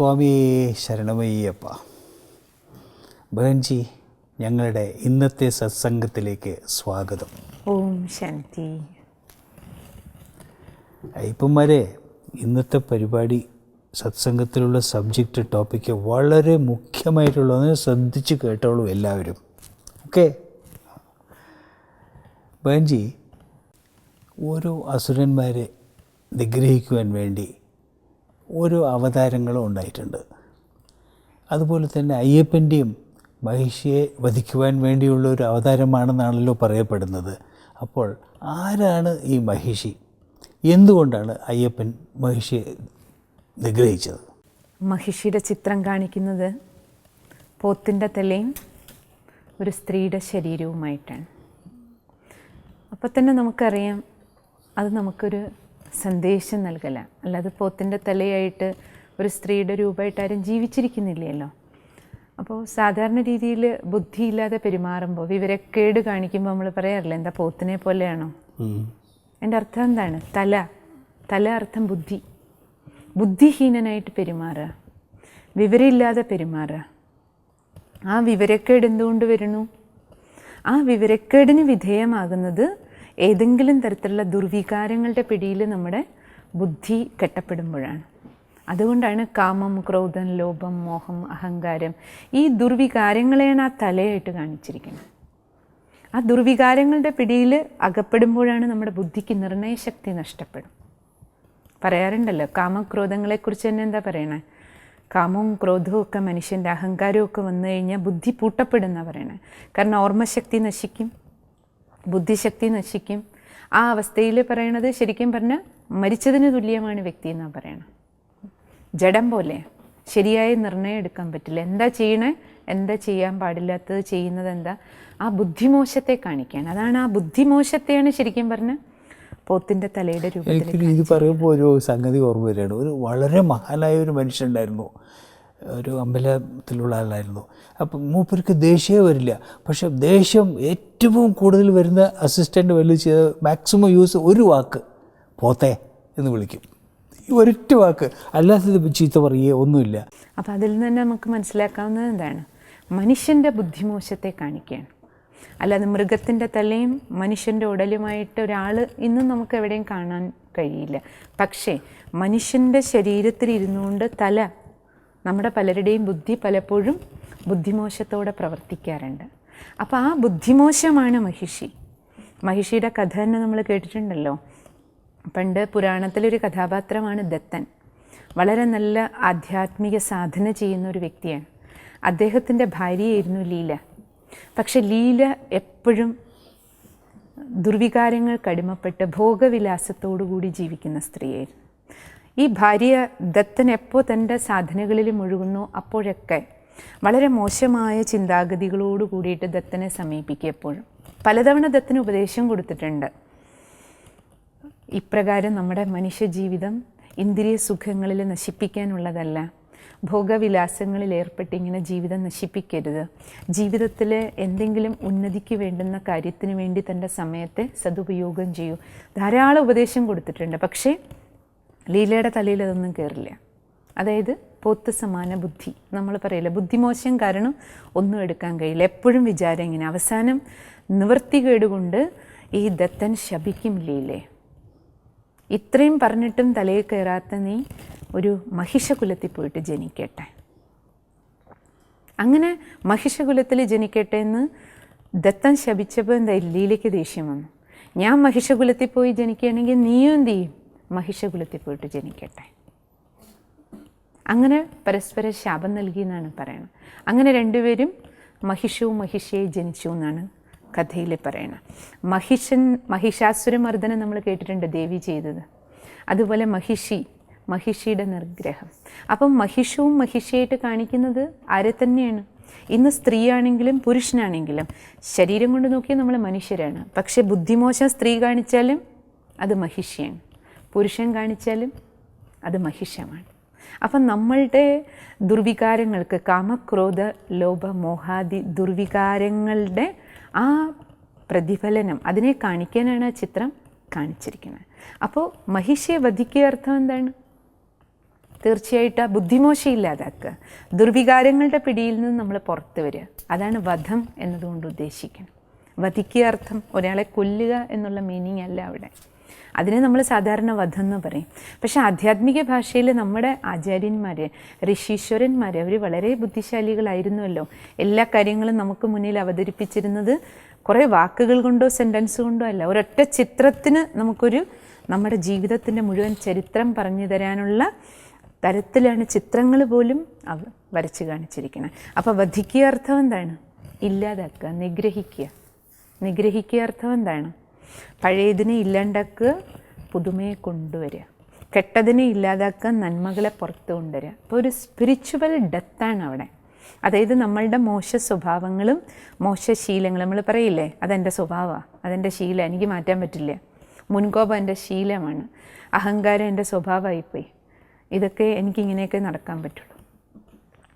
സ്വാമി ശരണമയ്യപ്പ. ബഹൻജി ഞങ്ങളുടെ ഇന്നത്തെ സത്സംഗത്തിലേക്ക് സ്വാഗതം. ഓം ശാന്തി. അയ്യപ്പന്മാരെ ഇന്നത്തെ പരിപാടി സത്സംഗത്തിലുള്ള സബ്ജക്റ്റ് ടോപ്പിക്ക് വളരെ മുഖ്യമായിട്ടുള്ളതെന്ന് ശ്രദ്ധിച്ച് കേട്ടോളൂ എല്ലാവരും. ഓക്കെ ബഹൻജി ഓരോ അസുരന്മാരെ നിഗ്രഹിക്കുവാൻ വേണ്ടി ഓരോ അവതാരങ്ങളും ഉണ്ടായിട്ടുണ്ട്. അതുപോലെ തന്നെ അയ്യപ്പന്റെയും മഹിഷിയെ വധിക്കുവാൻ വേണ്ടിയുള്ള ഒരു അവതാരമാണെന്നാണല്ലോ പറയപ്പെടുന്നത്. അപ്പോൾ ആരാണ് ഈ മഹിഷി? എന്തുകൊണ്ടാണ് അയ്യപ്പൻ മഹിഷിയെ നിഗ്രഹിച്ചത്? മഹിഷിയുടെ ചിത്രം കാണിക്കുന്നത് പോത്തിന്റെ തലയും ഒരു സ്ത്രീയുടെ ശരീരവുമായിട്ടാണ്. അപ്പോൾ തന്നെ നമുക്കറിയാം അത് നമുക്കൊരു സന്ദേശം നൽകല. അല്ലാതെ പോത്തിന്റെ തലയായിട്ട് ഒരു സ്ത്രീയുടെ രൂപമായിട്ട് ആരും ജീവിച്ചിരിക്കുന്നില്ലല്ലോ. അപ്പോൾ സാധാരണ രീതിയിൽ ബുദ്ധിയില്ലാതെ പെരുമാറുമ്പോൾ വിവരക്കേട് കാണിക്കുമ്പോൾ നമ്മൾ പറയാറില്ല എന്താ പോത്തിനെ പോലെയാണോ? എന്റെ അർത്ഥം എന്താണ്? തല. തല അർത്ഥം ബുദ്ധി. ബുദ്ധിഹീനനായിട്ട് പെരുമാറുക. വിവരമില്ലാതെ പെരുമാറുക. ആ വിവരക്കേട് എന്തുകൊണ്ട് വരുന്നു? ആ വിവരക്കേടിന് വിധേയമാകുന്നത് ഏതെങ്കിലും തരത്തിലുള്ള ദുർവികാരങ്ങളുടെ പിടിയിൽ നമ്മുടെ ബുദ്ധി കെട്ടപ്പെടുമ്പോഴാണ്. അതുകൊണ്ടാണ് കാമം ക്രോധം ലോഭം മോഹം അഹങ്കാരം ഈ ദുർവികാരങ്ങളെയാണ് ആ തലയായിട്ട് കാണിച്ചിരിക്കുന്നത്. ആ ദുർവികാരങ്ങളുടെ പിടിയിൽ അകപ്പെടുമ്പോഴാണ് നമ്മുടെ ബുദ്ധിക്ക് നിർണയശക്തി നഷ്ടപ്പെടും. പറയാറുണ്ടല്ലോ കാമക്രോധങ്ങളെക്കുറിച്ച് തന്നെ എന്താ പറയണേ? കാമവും ക്രോധവും ഒക്കെ മനുഷ്യന്റെ അഹങ്കാരവും ഒക്കെ വന്നു കഴിഞ്ഞാൽ ബുദ്ധി പൂട്ടപ്പെടുന്ന പറയണേ. കാരണം ഓർമ്മശക്തി നശിക്കും. ബുദ്ധിശക്തി നശിക്കും. ആ അവസ്ഥയിൽ പറയണത് ശരിക്കും പറഞ്ഞാൽ മരിച്ചതിന് തുല്യമാണ് വ്യക്തി എന്നാണ് പറയണത്. ജഡം പോലെ ശരിയായ നിർണയം എടുക്കാൻ പറ്റില്ല. എന്താ ചെയ്യണേ? എന്താ ചെയ്യാൻ പാടില്ലാത്തത്? ചെയ്യുന്നത് എന്താ? ആ ബുദ്ധിമോശത്തെ കാണിക്കാൻ. അതാണ് ആ ബുദ്ധിമോശത്തെയാണ് ശരിക്കും പറഞ്ഞ പോത്തിന്റെ തലയുടെ രൂപത്തിൽ ഇത് പറയുമ്പോൾ ഒരു സംഗതി ഓർമ്മ വരികയാണ്. ഒരു വളരെ മഹാനായ ഒരു മനുഷ്യനുണ്ടായിരുന്നു ഒരു അമ്പലത്തിലുള്ള ആളായിരുന്നു. അപ്പം മൂപ്പർക്ക് ദേഷ്യമേ വരില്ല. പക്ഷെ ദേഷ്യം ഏറ്റവും കൂടുതൽ വരുന്ന അസിസ്റ്റന്റ് വലിയ ചെയ്ത് മാക്സിമം യൂസ് ഒരു വാക്ക് പോത്തേ എന്ന് വിളിക്കും. ഒരൊറ്റ വാക്ക് അല്ലാത്തത് ചീത്ത പറയുകയോ ഒന്നുമില്ല. അപ്പോൾ അതിൽ നിന്ന് തന്നെ നമുക്ക് മനസ്സിലാക്കാവുന്നത് എന്താണ്? മനുഷ്യന്റെ ബുദ്ധിമോശത്തെ കാണിക്കുകയാണ്. അല്ലാതെ മൃഗത്തിന്റെ തലയും മനുഷ്യന്റെ ഉടലുമായിട്ട് ഒരാൾ ഇന്നും നമുക്ക് എവിടെയും കാണാൻ കഴിയില്ല. പക്ഷേ മനുഷ്യന്റെ ശരീരത്തിൽ ഇരുന്നുകൊണ്ട് തല നമ്മുടെ പലരുടെയും ബുദ്ധി പലപ്പോഴും ബുദ്ധിമോശത്തോടെ പ്രവർത്തിക്കാറുണ്ട്. അപ്പോൾ ആ ബുദ്ധിമോശമാണ് മഹിഷി. മഹിഷിയുടെ കഥ തന്നെ നമ്മൾ കേട്ടിട്ടുണ്ടല്ലോ. പണ്ട് പുരാണത്തിലൊരു കഥാപാത്രമാണ് ദത്തൻ. വളരെ നല്ല ആധ്യാത്മിക സാധന ചെയ്യുന്ന ഒരു വ്യക്തിയാണ്. അദ്ദേഹത്തിന്റെ ഭാര്യയായിരുന്നു ലീല. പക്ഷെ ലീല എപ്പോഴും ദുർവികാരങ്ങൾക്കടിമപ്പെട്ട് ഭോഗവിലാസത്തോടു കൂടി ജീവിക്കുന്ന സ്ത്രീയായിരുന്നു. ഈ ഭാര്യ ദത്തൻ എപ്പോൾ തന്റെ സാധനകളിൽ മുഴുകുന്നു അപ്പോഴൊക്കെ വളരെ മോശമായ ചിന്താഗതികളോട് കൂടിയിട്ട് ദത്തനെ സമീപിക്കുക എപ്പോഴും പലതവണ ദത്തന് ഉപദേശം കൊടുത്തിട്ടുണ്ട്. ഇപ്രകാരം നമ്മുടെ മനുഷ്യജീവിതം ഇന്ദ്രിയ സുഖങ്ങളിൽ നശിപ്പിക്കാനുള്ളതല്ല. ഭോഗവിലാസങ്ങളിൽ ഏർപ്പെട്ടിങ്ങനെ ജീവിതം നശിപ്പിക്കരുത്. ജീവിതത്തിൽ എന്തെങ്കിലും ഉന്നതിക്ക് വേണ്ടുന്ന കാര്യത്തിന് വേണ്ടി തന്റെ സമയത്തെ സദുപയോഗം ചെയ്യൂ. ധാരാളം ഉപദേശം കൊടുത്തിട്ടുണ്ട്. പക്ഷേ ലീലയുടെ തലയിൽ അതൊന്നും കയറില്ല അതായത് പോത്ത് സമാന ബുദ്ധി. നമ്മൾ പറയില്ല ബുദ്ധിമോശം കാരണം ഒന്നും എടുക്കാൻ കഴിയില്ല. എപ്പോഴും വിചാരം ഇങ്ങനെ. അവസാനം നിവൃത്തികേടുകൊണ്ട് ഈ ദത്തൻ ശപിക്കും ലീലേ ഇത്രയും പറഞ്ഞിട്ടും തലയിൽ കയറാത്ത നീ ഒരു മഹിഷകുലത്തിൽ പോയിട്ട് ജനിക്കട്ടെ. അങ്ങനെ മഹിഷകുലത്തിൽ ജനിക്കട്ടെ എന്ന് ദത്തൻ ശപിച്ചപ്പോൾ എന്താ ലീലയ്ക്ക് ദേഷ്യം വന്നു. ഞാൻ മഹിഷകുലത്തിൽ പോയി ജനിക്കുകയാണെങ്കിൽ നീയും എന്ത് ചെയ്യും? മഹിഷകുലത്തിൽ പോയിട്ട് ജനിക്കട്ടെ. അങ്ങനെ പരസ്പര ശാപം നൽകി എന്നാണ് പറയുന്നത് അങ്ങനെ രണ്ടുപേരും മഹിഷവും മഹിഷയെ ജനിച്ചു എന്നാണ് കഥയിൽ പറയണത്. മഹിഷൻ മഹിഷാസുരമർദ്ദനം നമ്മൾ കേട്ടിട്ടുണ്ട് ദേവി ചെയ്തത്. അതുപോലെ മഹിഷി മഹിഷിയുടെ നിർഗ്രഹം. അപ്പം മഹിഷവും മഹിഷയായിട്ട് കാണിക്കുന്നത് ആരെ തന്നെയാണ്? ഇന്ന് സ്ത്രീയാണെങ്കിലും പുരുഷനാണെങ്കിലും ശരീരം കൊണ്ട് നോക്കിയാൽ നമ്മൾ മനുഷ്യരാണ്. പക്ഷേ ബുദ്ധിമോശം സ്ത്രീ കാണിച്ചാലും അത് മഹിഷിയാണ്. പുരുഷൻ കാണിച്ചാലും അത് മഹിഷമാണ്. അപ്പം നമ്മളുടെ ദുർവികാരങ്ങൾക്ക് കാമക്രോധ ലോഭ മോഹാദി ദുർവികാരങ്ങളുടെ ആ പ്രതിഫലനം അതിനെ കാണിക്കാനാണ് ആ ചിത്രം കാണിച്ചിരിക്കുന്നത്. അപ്പോൾ മഹിഷയെ വധിക്കുക അർത്ഥം എന്താണ്? തീർച്ചയായിട്ടും ആ ബുദ്ധിമോശം ഇല്ലാതാക്കുക ദുർവികാരങ്ങളുടെ പിടിയിൽ നിന്ന് നമ്മൾ പുറത്ത് വരിക. അതാണ് വധം എന്നതുകൊണ്ട് ഉദ്ദേശിക്കുന്നത്. വധിക്കുക അർത്ഥം ഒരാളെ കൊല്ലുക എന്നുള്ള മീനിങ് അല്ല അവിടെ. അതിനെ നമ്മൾ സാധാരണ വധം എന്ന് പറയും. പക്ഷേ ആധ്യാത്മിക ഭാഷയിൽ നമ്മുടെ ആചാര്യന്മാർ ഋഷീശ്വരന്മാർ അവർ വളരെ ബുദ്ധിശാലികളായിരുന്നുവല്ലോ എല്ലാ കാര്യങ്ങളും നമുക്ക് മുന്നിൽ അവതരിപ്പിച്ചിരുന്നത് കുറേ വാക്കുകൾ കൊണ്ടോ സെന്റൻസ് കൊണ്ടോ അല്ല. ഒരൊറ്റ ചിത്രത്തിന് നമുക്കൊരു നമ്മുടെ ജീവിതത്തിന്റെ മുഴുവൻ ചരിത്രം പറഞ്ഞു തരാനുള്ള തരത്തിലാണ് ചിത്രങ്ങൾ പോലും അവ വരച്ച് കാണിച്ചിരിക്കുന്നത്. അപ്പോൾ വധിക്കുക അർത്ഥം എന്താണ്? ഇല്ലാതാക്കുക നിഗ്രഹിക്കുക. നിഗ്രഹിക്കുക അർത്ഥം എന്താണ്? പഴയതിനെ ഇല്ലാണ്ടാക്കുക പുതുമയെ കൊണ്ടുവരിക. കെട്ടതിനെ ഇല്ലാതാക്കുക നന്മകളെ പുറത്ത് കൊണ്ടുവരിക. അപ്പോൾ ഒരു സ്പിരിച്വൽ ഡെത്താണ് അവിടെ. അതായത് നമ്മളുടെ മോശ സ്വഭാവങ്ങളും മോശ ശീലങ്ങളും നമ്മൾ പറയില്ലേ അതെന്റെ സ്വഭാവമാണ് അതെന്റെ ശീലം എനിക്ക് മാറ്റാൻ പറ്റില്ല. മുൻകോപം എന്റെ ശീലമാണ്. അഹങ്കാരം എന്റെ സ്വഭാവമായിപ്പോയി. ഇതൊക്കെ എനിക്കിങ്ങനെയൊക്കെ നടക്കാൻ പറ്റുള്ളൂ.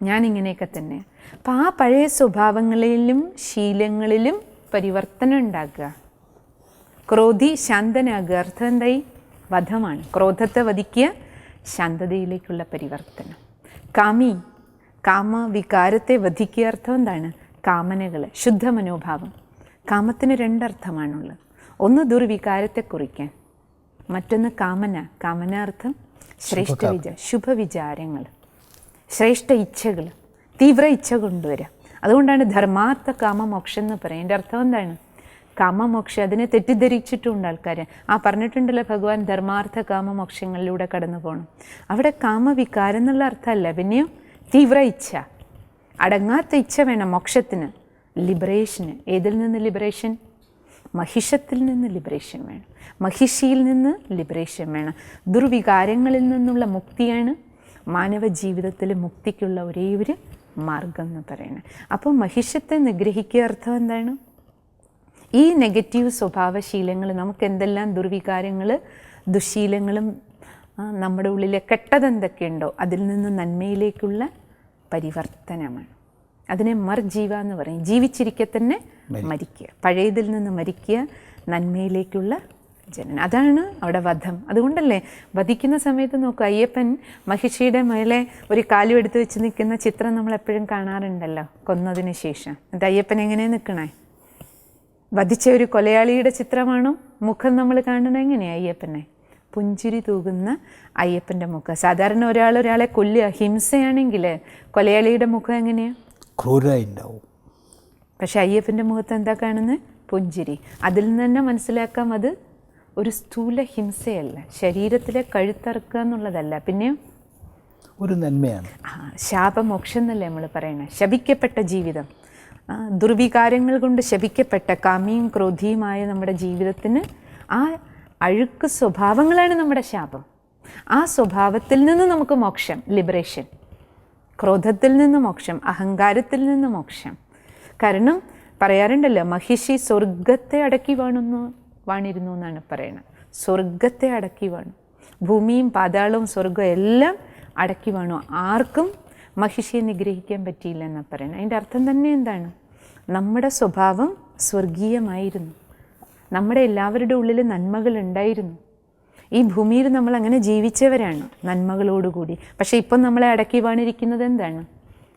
ഞാനിങ്ങനെയൊക്കെ തന്നെ അപ്പോൾ ആ പഴയ സ്വഭാവങ്ങളിലും ശീലങ്ങളിലും പരിവർത്തനം ഉണ്ടാക്കുക. ക്രോധി ശാന്തന എന്തായി വധമാണ്. ക്രോധത്തെ വധിക്കുക ശാന്തതയിലേക്കുള്ള പരിവർത്തനം. കാമി കാമ വികാരത്തെ വധിക്കുക അർത്ഥം എന്താണ്? കാമനകൾ ശുദ്ധ മനോഭാവം. കാമത്തിന് രണ്ടർത്ഥമാണുള്ളത്. ഒന്ന് ദുർവികാരത്തെ കുറിക്കാൻ മറ്റൊന്ന് കാമന. കാമനാർത്ഥം ശ്രേഷ്ഠ വിചാ ശുഭവിചാരങ്ങൾ ശ്രേഷ്ഠ ഇച്ഛകൾ തീവ്ര ഇച്ഛ കൊണ്ടുവരാം. അതുകൊണ്ടാണ് ധർമാർത്ഥ കാമ മോക്ഷം എന്ന് പറയുന്നത്. എന്റെ അർത്ഥം എന്താണ്? കാമമോക്ഷം അതിനെ തെറ്റിദ്ധരിച്ചിട്ടുണ്ട് ആൾക്കാർ ആ പറഞ്ഞിട്ടുണ്ടല്ലോ ഭഗവാൻ ധർമാർത്ഥ കാമമോക്ഷങ്ങളിലൂടെ കടന്നു പോകണം അവിടെ കാമവികാരം എന്നുള്ള അർത്ഥമല്ല. പിന്നെയും തീവ്ര ഇച്ഛ. അടങ്ങാത്ത ഇച്ഛ വേണം മോക്ഷത്തിന്. ലിബറേഷന് ഏതിൽ നിന്ന് ലിബറേഷൻ മഹിഷത്തിൽ നിന്ന് ലിബറേഷൻ വേണം. മഹിഷിയിൽ നിന്ന് ലിബറേഷൻ വേണം. ദുർവികാരങ്ങളിൽ നിന്നുള്ള മുക്തിയാണ് മാനവ ജീവിതത്തിൽ മുക്തിക്കുള്ള ഒരേ ഒരു മാർഗം എന്ന് പറയുന്നത്. അപ്പോൾ മഹിഷത്തെ നിഗ്രഹിക്കുക അർത്ഥം എന്താണ്? ഈ നെഗറ്റീവ് സ്വഭാവശീലങ്ങൾ നമുക്ക് എന്തെല്ലാം ദുർവികാരങ്ങൾ ദുശീലങ്ങളും നമ്മുടെ ഉള്ളിലെ കെട്ടതെന്തൊക്കെയുണ്ടോ അതിൽ നിന്ന് നന്മയിലേക്കുള്ള പരിവർത്തനമാണ്. അതിനെ മർജീവ എന്ന് പറയും. ജീവിച്ചിരിക്കെ തന്നെ മരിക്കുക. പഴയതിൽ നിന്ന് മരിക്കുക നന്മയിലേക്കുള്ള ജനനം. അതാണ് അവിടെ വധം. അതുകൊണ്ടല്ലേ വധിക്കുന്ന സമയത്ത് നോക്കുക അയ്യപ്പൻ മഹിഷിയുടെ മേലെ ഒരു കാലും എടുത്ത് വെച്ച് നിൽക്കുന്ന ചിത്രം നമ്മൾ എപ്പോഴും കാണാറുണ്ടല്ലോ കൊന്നതിന് ശേഷം. എന്നിട്ട് അയ്യപ്പൻ എങ്ങനെ നിൽക്കണേ? വധിച്ച ഒരു കൊലയാളിയുടെ ചിത്രമാണോ? മുഖം നമ്മൾ കാണുന്നത് എങ്ങനെയാണ് അയ്യപ്പനെ? പുഞ്ചിരി തൂകുന്ന അയ്യപ്പന്റെ മുഖം. സാധാരണ ഒരാൾ ഒരാളെ കൊല്ലുക ഹിംസയാണെങ്കിൽ കൊലയാളിയുടെ മുഖം എങ്ങനെയാണ് ക്രൂരായി ഉണ്ടാവും പക്ഷെ അയ്യപ്പന്റെ മുഖത്ത് എന്താ കാണുന്നത്? പുഞ്ചിരി. അതിൽ നിന്ന് തന്നെ മനസ്സിലാക്കാം അത് ഒരു സ്ഥൂല ഹിംസയല്ല. ശരീരത്തിലെ കഴുത്തറക്കുക എന്നുള്ളതല്ല. പിന്നെ? ഒരു നന്മയാണ്. ആ, ശാപമോക്ഷം എന്നല്ലേ നമ്മൾ പറയുന്നത് ശപിക്കപ്പെട്ട ജീവിതം. ദുർവികാരങ്ങൾ കൊണ്ട് ശപിക്കപ്പെട്ട കാമിയും ക്രോധിയുമായ നമ്മുടെ ജീവിതത്തിന് ആ അഴുക്ക് സ്വഭാവങ്ങളാണ് നമ്മുടെ ശാപം. ആ സ്വഭാവത്തിൽ നിന്ന് നമുക്ക് മോക്ഷം ലിബറേഷൻ ക്രോധത്തിൽ നിന്ന് മോക്ഷം അഹങ്കാരത്തിൽ നിന്ന് മോക്ഷം. കാരണം പറയാറുണ്ടല്ലോ മഹിഷി സ്വർഗത്തെ അടക്കി വേണമെന്ന് വാണിരുന്നു എന്നാണ് പറയുന്നത് സ്വർഗത്തെ അടക്കി വേണം. ഭൂമിയും പാതാളവും സ്വർഗവും എല്ലാം അടക്കി വാണു. ആർക്കും മഹിഷിയെ നിഗ്രഹിക്കാൻ പറ്റിയില്ല എന്നാണ് പറയുന്നത്. അതിന്റെ അർത്ഥം തന്നെ എന്താണ്? നമ്മുടെ സ്വഭാവം സ്വർഗീയമായിരുന്നു. നമ്മുടെ എല്ലാവരുടെ ഉള്ളിൽ നന്മകൾ ഉണ്ടായിരുന്നു. ഈ ഭൂമിയിൽ നമ്മൾ അങ്ങനെ ജീവിച്ചവരാണ് നന്മകളോടുകൂടി. പക്ഷേ ഇപ്പം നമ്മളെ അടക്കി വാണിരിക്കുന്നത് എന്താണ്?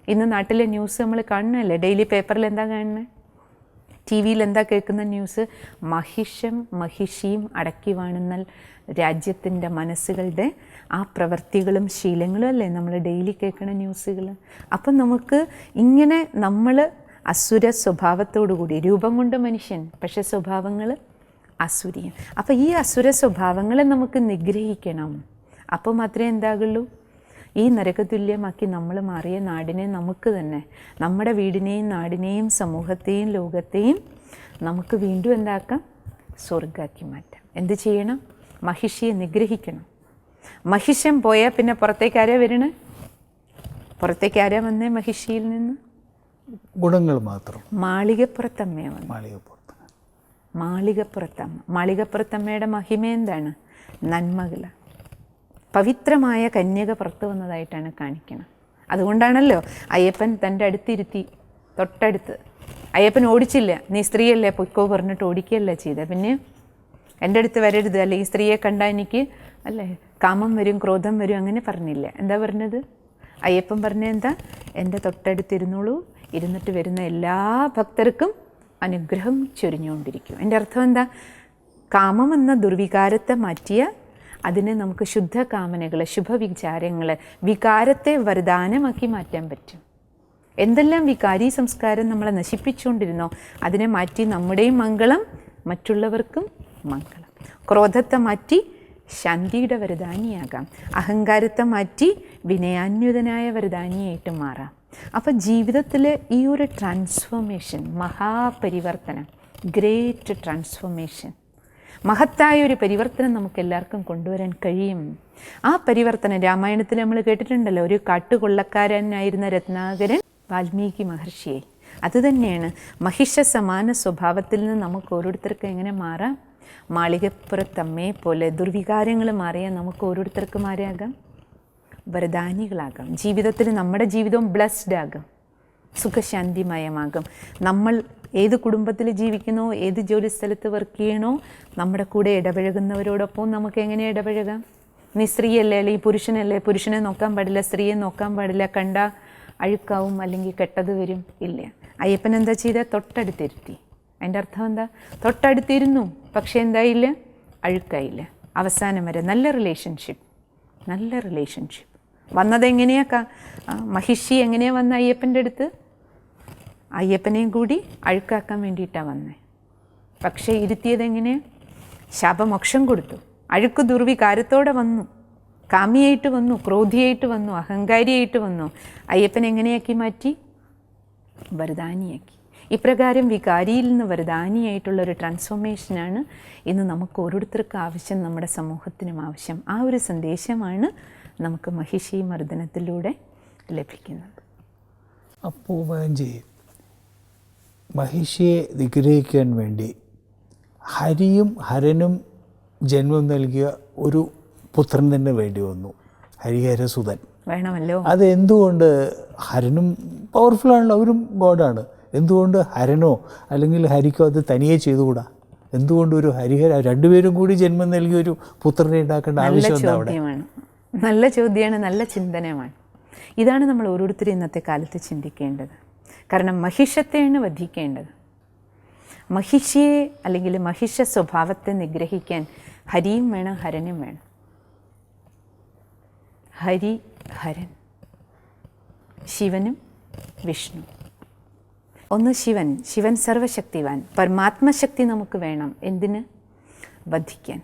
ഇന്ന് നാട്ടിലെ ന്യൂസ് നമ്മൾ കാണുന്നതല്ലേ? ഡെയിലി പേപ്പറിൽ എന്താ കാണുന്നത്? ടി വിയിൽ എന്താ കേൾക്കുന്ന ന്യൂസ്? മഹിഷം മഹിഷിയും അടക്കി വാണുന്ന രാജ്യത്തിന്റെ മനസ്സുകളുടെ ആ പ്രവൃത്തികളും ശീലങ്ങളും അല്ലേ നമ്മൾ ഡെയിലി കേൾക്കുന്ന ന്യൂസുകൾ? അപ്പം നമുക്ക് ഇങ്ങനെ നമ്മൾ അസുര സ്വഭാവത്തോടു കൂടി രൂപം കൊണ്ട് മനുഷ്യൻ പക്ഷേ സ്വഭാവങ്ങൾ അസുരിയൻ. അപ്പോൾ ഈ അസുര സ്വഭാവങ്ങളെ നമുക്ക് നിഗ്രഹിക്കണം. അപ്പോൾ മാത്രമേ എന്താകുള്ളൂ? ഈ നരകതുല്യമാക്കി നമ്മൾ മാറിയ നാടിനെ നമുക്ക് തന്നെ നമ്മുടെ വീടിനെയും നാടിനെയും സമൂഹത്തെയും ലോകത്തെയും നമുക്ക് വീണ്ടും എന്താക്കാം? സ്വർഗാക്കി മാറ്റാം. എന്ത് ചെയ്യണം? മഹിഷിയെ നിഗ്രഹിക്കണം. മഹിഷം പോയാൽ പിന്നെ പുറത്തേക്ക് ആരാ വരണേ? പുറത്തേക്ക് ആരാ വന്നേ മഹിഷിയിൽ നിന്ന്? ഗുണങ്ങൾ മാത്രം. മാളികപ്പുറത്തമ്മ വന്നു. മാളികപ്പുറത്ത്. മാളികപ്പുറത്തമ്മ. മാളികപ്പുറത്തമ്മയുടെ മഹിമ എന്താണ്? നന്മകൾ പവിത്രമായ കന്യക പുറത്തു വന്നതായിട്ടാണ് കാണിക്കുന്നത് അതുകൊണ്ടാണല്ലോ അയ്യപ്പൻ തന്റെ അടുത്തിരുത്തി തൊട്ടടുത്ത്. അയ്യപ്പൻ ഓടിച്ചില്ല. നീ സ്ത്രീയല്ലേ? പൊയ്ക്കോ പറഞ്ഞിട്ട് ഓടിക്കുകയല്ല ചെയ്തത് പിന്നെ എന്റെ അടുത്ത് വരരുത്. അല്ലെ? ഈ സ്ത്രീയെ കണ്ടാൽ എനിക്ക് അല്ലേ? കാമം വരും ക്രോധം വരും അങ്ങനെ പറഞ്ഞില്ല. എന്താ പറഞ്ഞത്? അയ്യപ്പൻ പറഞ്ഞ എന്താ? എന്റെ തൊട്ടടുത്തിരുന്നോളൂ. ഇരുന്നിട്ട് വരുന്ന എല്ലാ ഭക്തർക്കും അനുഗ്രഹം ചൊരിഞ്ഞുകൊണ്ടിരിക്കും. എന്റെ അർത്ഥം എന്താ? കാമം എന്ന ദുർവികാരത്തെ മാറ്റിയ അതിനെ നമുക്ക് ശുദ്ധ കാമനകൾ ശുഭവിചാരങ്ങൾ വികാരത്തെ വരദാനമാക്കി മാറ്റാൻ പറ്റും. എന്തെല്ലാം വികാരി സംസ്കാരം നമ്മളെ നശിപ്പിച്ചുകൊണ്ടിരുന്നോ അതിനെ മാറ്റി നമ്മുടെയും മംഗളം മറ്റുള്ളവർക്കും മംഗളം. ക്രോധത്തെ മാറ്റി ശാന്തിയുടെ വരദാനിയാകാം. അഹങ്കാരത്തെ മാറ്റി വിനയാന്യുതനായ വരദാനിയായിട്ട് മാറാം. അപ്പോൾ ജീവിതത്തിൽ ഈ ഒരു ട്രാൻസ്ഫോർമേഷൻ മഹാപരിവർത്തനം ഗ്രേറ്റ് ട്രാൻസ്ഫോർമേഷൻ മഹത്തായ ഒരു പരിവർത്തനം നമുക്ക് എല്ലാവർക്കും കൊണ്ടുവരാൻ കഴിയും. ആ പരിവർത്തനം രാമായണത്തിൽ നമ്മൾ കേട്ടിട്ടുണ്ടല്ലോ ഒരു കാട്ടുകൊള്ളക്കാരനായിരുന്ന രത്നാകരൻ വാൽമീകി മഹർഷിയെ. അതുതന്നെയാണ് മഹിഷ സമാന സ്വഭാവത്തിൽ നിന്ന് നമുക്ക് ഓരോരുത്തർക്കും എങ്ങനെ മാറാം? മാളികപ്പുറത്തമ്മയെ പോലെ ദുർവികാരങ്ങൾ മാറിയാൽ നമുക്ക് ഓരോരുത്തർക്കും ആരാകാം? വരദാനികളാകാം. ജീവിതത്തിൽ നമ്മുടെ ജീവിതവും ബ്ലസ്ഡ് ആകും. സുഖശാന്തിമയമാകും. നമ്മൾ ഏത് കുടുംബത്തിൽ ജീവിക്കണോ ഏത് ജോലി സ്ഥലത്ത് വർക്ക് ചെയ്യണോ നമ്മുടെ കൂടെ ഇടപഴകുന്നവരോടൊപ്പം നമുക്ക് എങ്ങനെ ഇടപഴകാം? നീ സ്ത്രീയല്ലേ? അല്ലെങ്കിൽ പുരുഷനല്ലേ? പുരുഷനെ നോക്കാൻ പാടില്ല സ്ത്രീയെ നോക്കാൻ പാടില്ല കണ്ട അഴുക്കാവും അല്ലെങ്കിൽ കെട്ടത് വരും ഇല്ല. അയ്യപ്പൻ എന്താ ചെയ്ത? തൊട്ടടുത്തിരുത്തി. അതിന്റെ അർത്ഥം എന്താ? തൊട്ടടുത്തിരുന്നു പക്ഷേ എന്തായില്ല? അഴുക്കായില്ല. അവസാനം വരെ നല്ല റിലേഷൻഷിപ്പ് നല്ല റിലേഷൻഷിപ്പ് വന്നത് എങ്ങനെയാ മഹിഷി എങ്ങനെയാണ് വന്ന അയ്യപ്പന്റെ അടുത്ത്? അയ്യപ്പനെയും കൂടി അഴുക്കാക്കാൻ വേണ്ടിയിട്ടാണ് വന്നത് പക്ഷേ ഇരുത്തിയതെങ്ങനെ? ശാപമോക്ഷം കൊടുത്തു. അഴുക്ക് ദുർവികാരത്തോടെ വന്നു. കാമിയായിട്ട് വന്നു ക്രോധിയായിട്ട് വന്നു അഹങ്കാരിയായിട്ട് വന്നു. അയ്യപ്പൻ എങ്ങനെയാക്കി മാറ്റി? വരദാനിയാക്കി. ഇപ്രകാരം വികാരിയിൽ നിന്ന് വരദാനിയായിട്ടുള്ള ഒരു ട്രാൻസ്ഫോർമേഷനാണ് ഇന്ന് നമുക്ക് ഓരോരുത്തർക്കും ആവശ്യം നമ്മുടെ സമൂഹത്തിനും ആവശ്യം. ആ ഒരു സന്ദേശമാണ് നമുക്ക് മഹിഷി മർദ്ദനത്തിലൂടെ ലഭിക്കുന്നത്. അപ്പോൾ വാഞ്ചി മഹിഷിയെ നിഗ്രഹിക്കാൻ വേണ്ടി ഹരിയും ഹരനും ജന്മം നൽകിയ ഒരു പുത്രൻ തന്നെ വേണ്ടി വന്നു. ഹരിഹരസുതൻ വേണമല്ലോ. അത് എന്തുകൊണ്ട് ഹരനും പവർഫുൾ ആണല്ലോ അവരും ഗോഡാണ് എന്തുകൊണ്ട് ഹരനോ അല്ലെങ്കിൽ ഹരിക്കോ അത് തനിയെ ചെയ്തുകൂടാ? എന്തുകൊണ്ട് ഒരു ഹരിഹര രണ്ടുപേരും കൂടി ജന്മം നൽകിയ ഒരു പുത്രനെ ഉണ്ടാക്കേണ്ട ആവശ്യം അവിടെ? നല്ല ചോദ്യമാണ് നല്ല ചിന്തനമാണ്. ഇതാണ് നമ്മൾ ഓരോരുത്തരും ഇന്നത്തെ കാലത്ത് ചിന്തിക്കേണ്ടത്. കാരണം മഹിഷത്തെയാണ് വധിക്കേണ്ടത്. മഹിഷിയെ അല്ലെങ്കിൽ മഹിഷ സ്വഭാവത്തെ നിഗ്രഹിക്കാൻ ഹരിയും വേണം ഹരനും വേണം. ഹരി ഹരൻ. ശിവനും വിഷ്ണു. ഒന്ന് ശിവൻ. ശിവൻ സർവശക്തിവാൻ. പരമാത്മശക്തി നമുക്ക് വേണം. എന്തിന്? വധിക്കാൻ.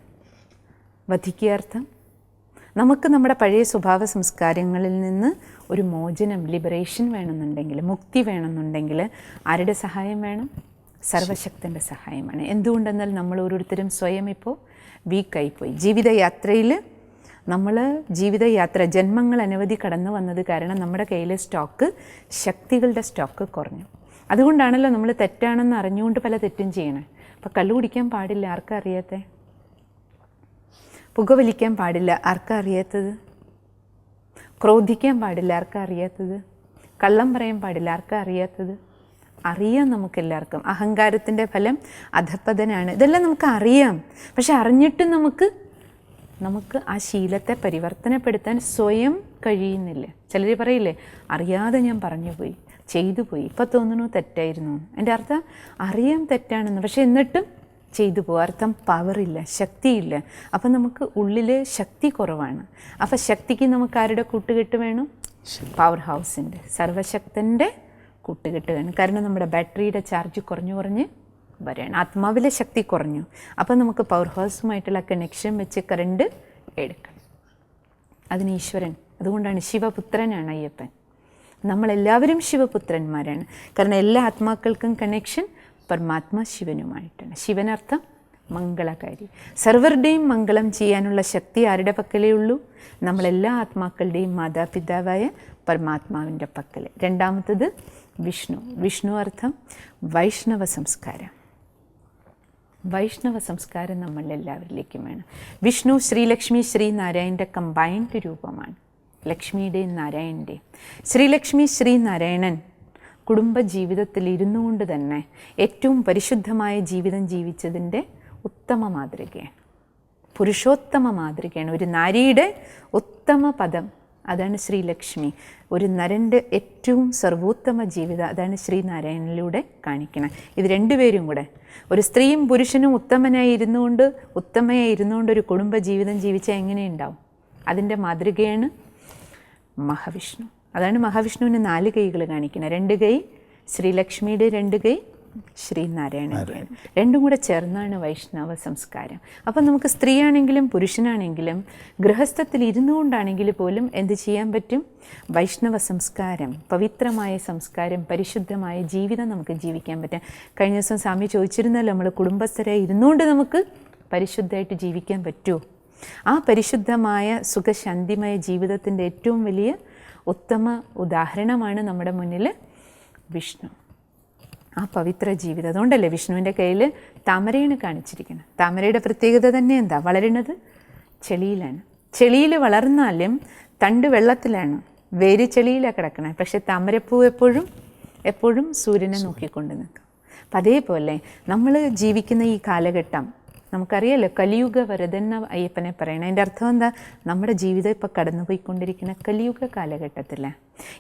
വധിക്കുക അർത്ഥം നമുക്ക് നമ്മുടെ പഴയ സ്വഭാവ സംസ്കാരങ്ങളിൽ നിന്ന് ഒരു മോചനം ലിബറേഷൻ വേണമെന്നുണ്ടെങ്കിൽ മുക്തി വേണമെന്നുണ്ടെങ്കിൽ ആരുടെ സഹായം വേണം? സർവശക്തന്റെ സഹായമാണ്. എന്തുകൊണ്ടെന്നാൽ നമ്മൾ ഓരോരുത്തരും സ്വയം ഇപ്പോൾ വീക്കായിപ്പോയി ജീവിതയാത്രയിൽ നമ്മൾ ജീവിതയാത്ര ജന്മങ്ങൾ അനവധി കടന്നു വന്നത് കാരണം നമ്മുടെ കയ്യിലെ സ്റ്റോക്ക് ശക്തികളുടെ സ്റ്റോക്ക് കുറഞ്ഞു. അതുകൊണ്ടാണല്ലോ നമ്മൾ തെറ്റാണെന്ന് അറിഞ്ഞുകൊണ്ട് പല തെറ്റും ചെയ്യണേ. അപ്പോൾ കല്ലുപിടിക്കാൻ കുടിക്കാൻ പാടില്ല ആർക്കാ അറിയാത്തേ? പുകവലിക്കാൻ പാടില്ല. ആർക്കാ അറിയാത്തത്? ക്രോധിക്കാൻ പാടില്ല. ആർക്കാ അറിയാത്തത്? കള്ളം പറയാൻ പാടില്ല. ആർക്കാ അറിയാത്തത്? അറിയാം നമുക്കെല്ലാവർക്കും. അഹങ്കാരത്തിന്റെ ഫലം അധപ്പതനാണ് ഇതെല്ലാം നമുക്ക് അറിയാം. പക്ഷെ അറിഞ്ഞിട്ടും നമുക്ക് നമുക്ക് ആ ശീലത്തെ പരിവർത്തനപ്പെടുത്താൻ സ്വയം കഴിയുന്നില്ല. ചിലർ പറയില്ലേ അറിയാതെ ഞാൻ പറഞ്ഞു പോയി ചെയ്തു പോയി ഇപ്പം തോന്നുന്നു തെറ്റായിരുന്നു. എന്റെ അർത്ഥം അറിയാം തെറ്റാണെന്ന്. പക്ഷെ എന്നിട്ടും ചെയ്തു പോകും. അർത്ഥം പവറില്ല ശക്തിയില്ല. അപ്പം നമുക്ക് ഉള്ളിൽ ശക്തി കുറവാണ്. അപ്പം ശക്തിക്ക് നമുക്ക് ആരുടെ കൂട്ടുകെട്ട് വേണം? പവർ ഹൗസിന്റെ സർവശക്തന്റെ കൂട്ടുകെട്ട് വേണം. കാരണം നമ്മുടെ ബാറ്ററിയുടെ ചാർജ് കുറഞ്ഞു കുറഞ്ഞ് വരികയാണ് ആത്മാവിലെ ശക്തി കുറഞ്ഞു. അപ്പം നമുക്ക് പവർ ഹൗസുമായിട്ടുള്ള കണക്ഷൻ വെച്ച് കറണ്ട് എടുക്കണം. അതിന് ഈശ്വരൻ അതുകൊണ്ടാണ് ശിവപുത്രനാണ് അയ്യപ്പൻ. നമ്മളെല്ലാവരും ശിവപുത്രന്മാരാണ്. കാരണം എല്ലാ ആത്മാക്കൾക്കും കണക്ഷൻ പരമാത്മാ ശിവനുമായിട്ടാണ്. ശിവനർത്ഥം മംഗളകാരി. സർവരുടെയും മംഗളം ചെയ്യാനുള്ള ശക്തി ആരുടെ പക്കലേ ഉള്ളൂ? നമ്മളെല്ലാ ആത്മാക്കളുടെയും മാതാപിതാവായ പരമാത്മാവിന്റെ പക്കൽ രണ്ടാമത്തത് വിഷ്ണു. വിഷ്ണു അർത്ഥം വൈഷ്ണവ സംസ്കാരം. വൈഷ്ണവ സംസ്കാരം നമ്മളെല്ലാവരിലേക്കും വേണം. വിഷ്ണു ശ്രീലക്ഷ്മി ശ്രീനാരായണന്റെ കമ്പൈൻഡ് രൂപമാണ്. ലക്ഷ്മിയുടെയും നാരായണന്റെയും. ശ്രീലക്ഷ്മി ശ്രീനാരായണൻ കുടുംബ ജീവിതത്തിൽ ഇരുന്നു കൊണ്ട് തന്നെ ഏറ്റവും പരിശുദ്ധമായ ജീവിതം ജീവിച്ചതിന്റെ ഉത്തമ മാതൃകയാണ്. പുരുഷോത്തമ മാതൃകയാണ്. ഒരു നാരിയുടെ ഉത്തമ പദം അതാണ് ശ്രീലക്ഷ്മി. ഒരു നരന്റെ ഏറ്റവും സർവോത്തമ ജീവിതം അതാണ് ശ്രീനാരായണനിലൂടെ കാണിക്കണം. ഇത് രണ്ടുപേരും കൂടെ. ഒരു സ്ത്രീയും പുരുഷനും ഉത്തമനായി ഇരുന്നുകൊണ്ട് ഉത്തമയായി ഇരുന്നുകൊണ്ട് ഒരു കുടുംബ ജീവിതം ജീവിച്ചാൽ എങ്ങനെയുണ്ടാവും അതിന്റെ മാതൃകയാണ് മഹാവിഷ്ണു. അതാണ് മഹാവിഷ്ണുവിന് നാല് കൈകൾ കാണിക്കുന്നത്. രണ്ട് കൈ ശ്രീലക്ഷ്മിയുടെ രണ്ട് കൈ ശ്രീനാരായണ രണ്ടും കൂടെ ചേർന്നാണ് വൈഷ്ണവ സംസ്കാരം. അപ്പം നമുക്ക് സ്ത്രീയാണെങ്കിലും പുരുഷനാണെങ്കിലും ഗൃഹസ്ഥത്തിൽ ഇരുന്നുകൊണ്ടാണെങ്കിൽ പോലും എന്ത് ചെയ്യാൻ പറ്റും? വൈഷ്ണവ സംസ്കാരം പവിത്രമായ സംസ്കാരം പരിശുദ്ധമായ ജീവിതം നമുക്ക് ജീവിക്കാൻ പറ്റും. കഴിഞ്ഞ ദിവസം സ്വാമി ചോദിച്ചിരുന്നല്ലോ നമ്മൾ കുടുംബസ്ഥരായി ഇരുന്നുകൊണ്ട് നമുക്ക് പരിശുദ്ധമായിട്ട് ജീവിക്കാൻ പറ്റുമോ ആ പരിശുദ്ധമായ സുഖശാന്തിമയ ജീവിതത്തിന്റെ ഏറ്റവും വലിയ ഉത്തമ ഉദാഹരണമാണ് നമ്മുടെ മുന്നിൽ വിഷ്ണു. ആ പവിത്ര ജീവിതം അതുകൊണ്ടല്ലേ വിഷ്ണുവിന്റെ കയ്യിൽ താമരയാണ് കാണിച്ചിരിക്കുന്നത്. താമരയുടെ പ്രത്യേകത തന്നെ എന്താ? വളരുന്നത് ചെളിയിലാണ്. ചെളിയിൽ വളർന്നാലും തണ്ട് വെള്ളത്തിലാണ് വേര് ചെളിയിലാണ് കിടക്കണത് പക്ഷെ താമരപ്പൂ എപ്പോഴും എപ്പോഴും സൂര്യനെ നോക്കിക്കൊണ്ട് നിൽക്കും. അപ്പം അതേപോലെ നമ്മൾ ജീവിക്കുന്ന ഈ കാലഘട്ടം നമുക്കറിയാലോ കലിയുഗ വരതെന്ന അയ്യപ്പനെ പറയണം. അതിന്റെ അർത്ഥം എന്താ? നമ്മുടെ ജീവിതം ഇപ്പോൾ കടന്നുപോയിക്കൊണ്ടിരിക്കുന്ന കലിയുഗ കാലഘട്ടത്തിൽ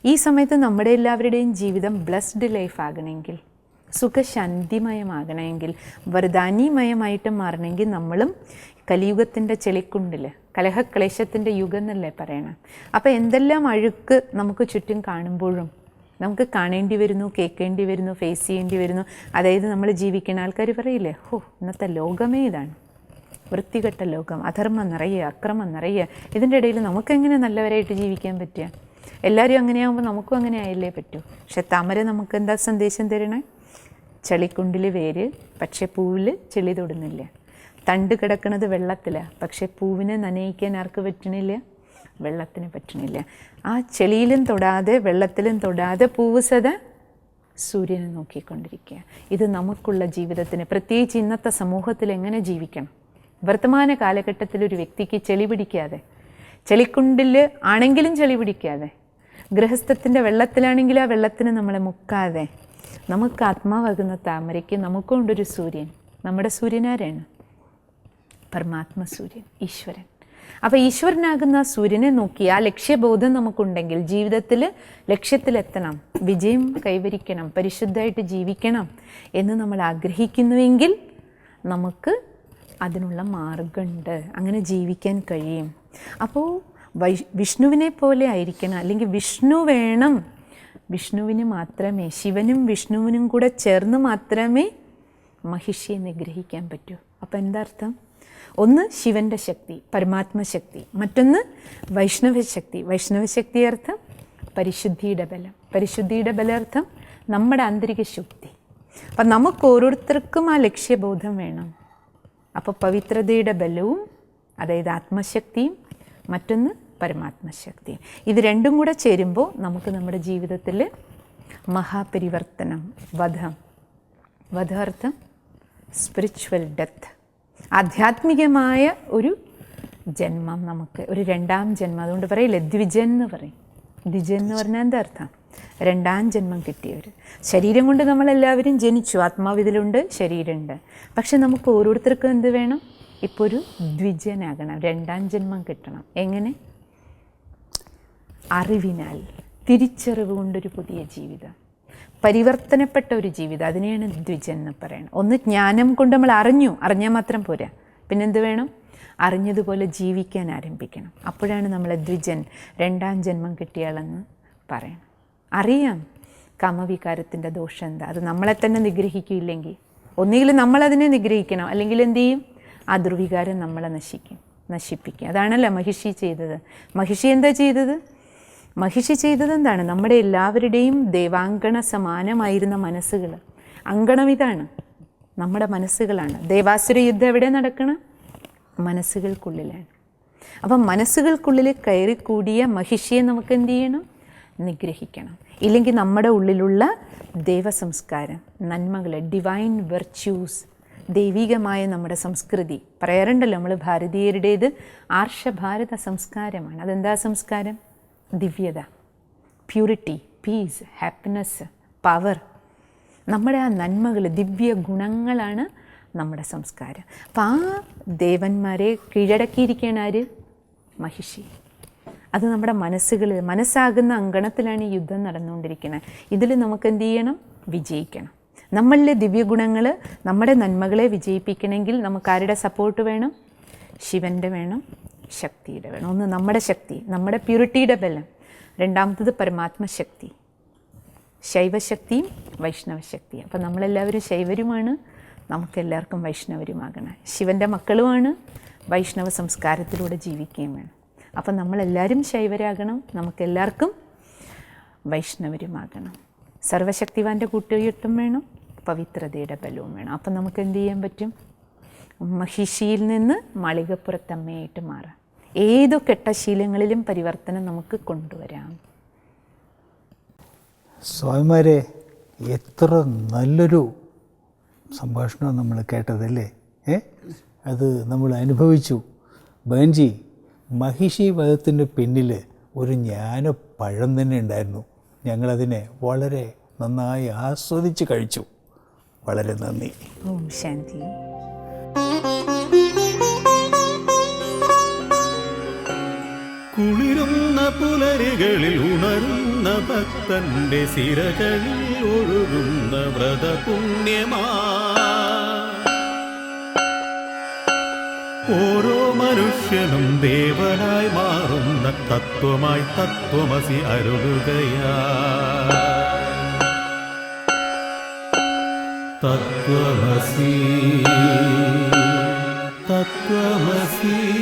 ഈ സമയത്ത് നമ്മുടെ എല്ലാവരുടെയും ജീവിതം ബ്ലസ്ഡ് ലൈഫ് ആകണമെങ്കിൽ സുഖശാന്തിമയമാകണമെങ്കിൽ വരദാനീമയമായിട്ട് മാറണമെങ്കിൽ നമ്മളും കലിയുഗത്തിന്റെ ചെളിക്കുണ്ടിൽ കലഹക്ലേശത്തിന്റെ യുഗം എന്നല്ലേ പറയണം. അപ്പോൾ എന്തെല്ലാം അഴുക്ക് നമുക്ക് ചുറ്റും കാണുമ്പോഴും നമുക്ക് കാണേണ്ടി വരുന്നു കേൾക്കേണ്ടി വരുന്നു ഫേസ് ചെയ്യേണ്ടി വരുന്നു. അതായത് നമ്മൾ ജീവിക്കുന്ന ആൾക്കാർ പറയില്ലേ ഹോ ഇന്നത്തെ ലോകമേ ഇതാണ്. വൃത്തികെട്ട ലോകം അധർമ്മം നിറയെ അക്രമം നിറയെ. ഇതിന്റെ ഇടയിൽ നമുക്കെങ്ങനെ നല്ലവരായിട്ട് ജീവിക്കാൻ പറ്റുക? എല്ലാവരും അങ്ങനെയാകുമ്പോൾ നമുക്കും അങ്ങനെ ആയല്ലേ പറ്റൂ? പക്ഷെ താമര നമുക്ക് എന്താ സന്ദേശം തരണേ? ചളിക്കുണ്ടിൽ വേര് പക്ഷെ പൂവിൽ ചെളി തൊടുന്നില്ല. തണ്ട് കിടക്കുന്നത് വെള്ളത്തിലാണ് പക്ഷെ പൂവിനെ നനയിക്കാൻ ആർക്ക് പറ്റണില്ല? വെള്ളത്തിന് പറ്റണില്ല. ആ ചെളിയിലും തൊടാതെ വെള്ളത്തിലും തൊടാതെ പൂവുസത സൂര്യനെ നോക്കിക്കൊണ്ടിരിക്കുക. ഇത് നമുക്കുള്ള ജീവിതത്തിന് പ്രത്യേകിച്ച് ഇന്നത്തെ സമൂഹത്തിൽ എങ്ങനെ ജീവിക്കണം? വർത്തമാന കാലഘട്ടത്തിൽ ഒരു വ്യക്തിക്ക് ചെളി പിടിക്കാതെ ചെളിക്കുണ്ടിൽ ആണെങ്കിലും ചെളി പിടിക്കാതെ ഗൃഹസ്ഥത്തിന്റെ വെള്ളത്തിലാണെങ്കിൽ ആ വെള്ളത്തിന് നമ്മളെ മുക്കാതെ നമുക്ക് ആത്മാവാകുന്ന താമരയ്ക്ക് നമുക്കുണ്ടൊരു സൂര്യൻ. നമ്മുടെ സൂര്യനാരാണ്? പരമാത്മ സൂര്യൻ ഈശ്വരൻ. അപ്പോൾ ഈശ്വരനാകുന്ന സൂര്യനെ നോക്കി ആ ലക്ഷ്യബോധം നമുക്കുണ്ടെങ്കിൽ ജീവിതത്തിൽ ലക്ഷ്യത്തിലെത്തണം വിജയം കൈവരിക്കണം പരിശുദ്ധമായിട്ട് ജീവിക്കണം എന്ന് നമ്മൾ ആഗ്രഹിക്കുന്നുവെങ്കിൽ നമുക്ക് അതിനുള്ള മാർഗമുണ്ട്. അങ്ങനെ ജീവിക്കാൻ കഴിയും. അപ്പോൾ വൈ വിഷ്ണുവിനെ പോലെ ആയിരിക്കണം. അല്ലെങ്കിൽ വിഷ്ണു വേണം. വിഷ്ണുവിന് മാത്രമേ ശിവനും വിഷ്ണുവിനും കൂടെ ചേർന്ന് മാത്രമേ മഹിഷിയെ നിഗ്രഹിക്കാൻ പറ്റൂ. അപ്പോൾ എന്താ അർത്ഥം? ഒന്ന് ശിവന്റെ ശക്തി പരമാത്മശക്തി മറ്റൊന്ന് വൈഷ്ണവശക്തി വൈഷ്ണവശക്തി അർത്ഥം പരിശുദ്ധിയുടെ ബലം. പരിശുദ്ധിയുടെ ബലർത്ഥം നമ്മുടെ ആന്തരിക ശുദ്ധി അപ്പം നമുക്ക് ഓരോരുത്തർക്കും ആ ലക്ഷ്യബോധം വേണം. അപ്പോൾ പവിത്രതയുടെ ബലവും അതായത് ആത്മശക്തിയും മറ്റൊന്ന് പരമാത്മശക്തിയും ഇത് രണ്ടും കൂടെ ചേരുമ്പോൾ നമുക്ക് നമ്മുടെ ജീവിതത്തിൽ മഹാപരിവർത്തനം വധം. വധാർത്ഥം സ്പിരിച്വൽ ഡെത്ത് ആധ്യാത്മികമായ ഒരു ജന്മം നമുക്ക് ഒരു രണ്ടാം ജന്മം. അതുകൊണ്ട് പറയില്ലേ ദ്വിജൻ എന്ന് പറയും. ദ്വിജൻ എന്ന് പറഞ്ഞാൽ എന്താ അർത്ഥം? രണ്ടാം ജന്മം കിട്ടിയവർ ശരീരം കൊണ്ട് നമ്മളെല്ലാവരും ജനിച്ചു. ആത്മാവിതിലുണ്ട് ശരീരമുണ്ട്. പക്ഷെ നമുക്ക് ഓരോരുത്തർക്കും എന്ത് വേണം? ഇപ്പോൾ ഒരു ദ്വിജനാകണം. രണ്ടാം ജന്മം കിട്ടണം. എങ്ങനെ? അറിവിനാൽ. തിരിച്ചറിവ് കൊണ്ടൊരു പുതിയ ജീവിതം. പരിവർത്തനപ്പെട്ട ഒരു ജീവിതം. അതിനെയാണ് ദ്വിജൻ എന്ന് പറയുന്നത് ഒന്ന് ജ്ഞാനം കൊണ്ട് നമ്മൾ അറിഞ്ഞു. അറിഞ്ഞാൽ മാത്രം പോരാ. പിന്നെന്ത് വേണം? അറിഞ്ഞതുപോലെ ജീവിക്കാൻ ആരംഭിക്കണം. അപ്പോഴാണ് നമ്മൾ ദ്വിജൻ രണ്ടാം ജന്മം കിട്ടിയാളെന്ന് പറയണം. അറിയാം കാമവികാരത്തിന്റെ ദോഷം എന്താ. അത് നമ്മളെ തന്നെ നിഗ്രഹിക്കില്ലെങ്കിൽ. ഒന്നുകിൽ നമ്മളതിനെ നിഗ്രഹിക്കണം. അല്ലെങ്കിൽ എന്ത് ചെയ്യും? ആ ദുർവികാരം നമ്മളെ നശിക്കും. നശിപ്പിക്കും. അതാണല്ലോ മഹിഷി ചെയ്തത്. മഹിഷി എന്താ ചെയ്തത്? മഹിഷി ചെയ്തത് എന്താണ് നമ്മുടെ എല്ലാവരുടെയും ദേവാങ്കണ സമാനമായിരുന്ന മനസ്സുകൾ അങ്കണം ഇതാണ്. നമ്മുടെ മനസ്സുകളാണ്. ദേവാസുര യുദ്ധം എവിടെ നടക്കണം? മനസ്സുകൾക്കുള്ളിലാണ്. അപ്പം മനസ്സുകൾക്കുള്ളിൽ കയറിക്കൂടിയ മഹിഷിയെ നമുക്ക് എന്ത് ചെയ്യണം? നിഗ്രഹിക്കണം. ഇല്ലെങ്കിൽ നമ്മുടെ ഉള്ളിലുള്ള ദേവസംസ്കാരം നന്മകൾ ഡിവൈൻ വെർച്യൂസ് ദൈവികമായ നമ്മുടെ സംസ്കൃതി. പറയാറുണ്ടല്ലോ നമ്മൾ ഭാരതീയരുടേത് ആർഷഭാരത സംസ്കാരമാണ്. അതെന്താ സംസ്കാരം? ദിവ്യത പ്യൂരിറ്റി പീസ് ഹാപ്പിനെസ് പവർ നമ്മുടെ ആ നന്മകൾ ദിവ്യ ഗുണങ്ങളാണ് നമ്മുടെ സംസ്കാരം. അപ്പം ആ ദേവന്മാരെ കീഴടക്കിയിരിക്കുകയാണ് ആര്? മഹിഷി. അത് നമ്മുടെ മനസ്സുകളിൽ മനസ്സാകുന്ന അങ്കണത്തിലാണ് ഈ യുദ്ധം നടന്നുകൊണ്ടിരിക്കുന്നത് ഇതിൽ നമുക്ക് എന്ത് ചെയ്യണം? വിജയിക്കണം. നമ്മളിലെ ദിവ്യഗുണങ്ങൾ നമ്മുടെ നന്മകളെ വിജയിപ്പിക്കണമെങ്കിൽ നമുക്ക് ആരുടെ സപ്പോർട്ട് വേണം? ശിവന്റെ വേണം. ശക്തിയുടെ വേണം. ഒന്ന് നമ്മുടെ ശക്തി നമ്മുടെ പ്യൂരിറ്റിയുടെ ബലം. രണ്ടാമത്തത് പരമാത്മശക്തി ശൈവശക്തിയും വൈഷ്ണവശക്തിയും അപ്പം നമ്മളെല്ലാവരും ശൈവരുമാണ്. നമുക്കെല്ലാവർക്കും വൈഷ്ണവരുമാകണം. ശിവന്റെ മക്കളുമാണ്. വൈഷ്ണവ സംസ്കാരത്തിലൂടെ ജീവിക്കുകയും വേണം. അപ്പം നമ്മളെല്ലാവരും ശൈവരാകണം. നമുക്കെല്ലാവർക്കും വൈഷ്ണവരുമാകണം. സർവശക്തിവാന്റെ കൂട്ടുകെട്ടും വേണം. പവിത്രതയുടെ ബലവും വേണം. അപ്പം നമുക്ക് എന്ത് ചെയ്യാൻ പറ്റും? മഹിഷിയിൽ നിന്ന് മാളികപ്പുറത്തമ്മയായിട്ട് മാറാം. ഏതു കെട്ട ശീലങ്ങളിലും പരിവർത്തനം നമുക്ക് കൊണ്ടുവരാം. സ്വാമിമാരെ എത്ര നല്ലൊരു സംഭാഷണം നമ്മൾ കേട്ടതല്ലേ? ഏ? അത് നമ്മൾ അനുഭവിച്ചു. ബൻജി മഹിഷി വധത്തിന്റെ പിന്നിൽ ഒരു ജ്ഞാന പഴം തന്നെ ഉണ്ടായിരുന്നു. ഞങ്ങളതിനെ വളരെ നന്നായി ആസ്വദിച്ച് കഴിച്ചു. വളരെ നന്ദി. ഓം ശാന്തി. കുളിരുന്ന പുലരികളിൽ ഉണരുന്ന ഭക്തന്റെ സിരകളിൽ ഒഴുകുന്ന വ്രതപുണ്യമാ. ഓരോ മനുഷ്യനും ദേവനായി മാറുന്ന തത്വമായി തത്വമസി അരുളുകയാ. തത്വമസി തത്വമസി.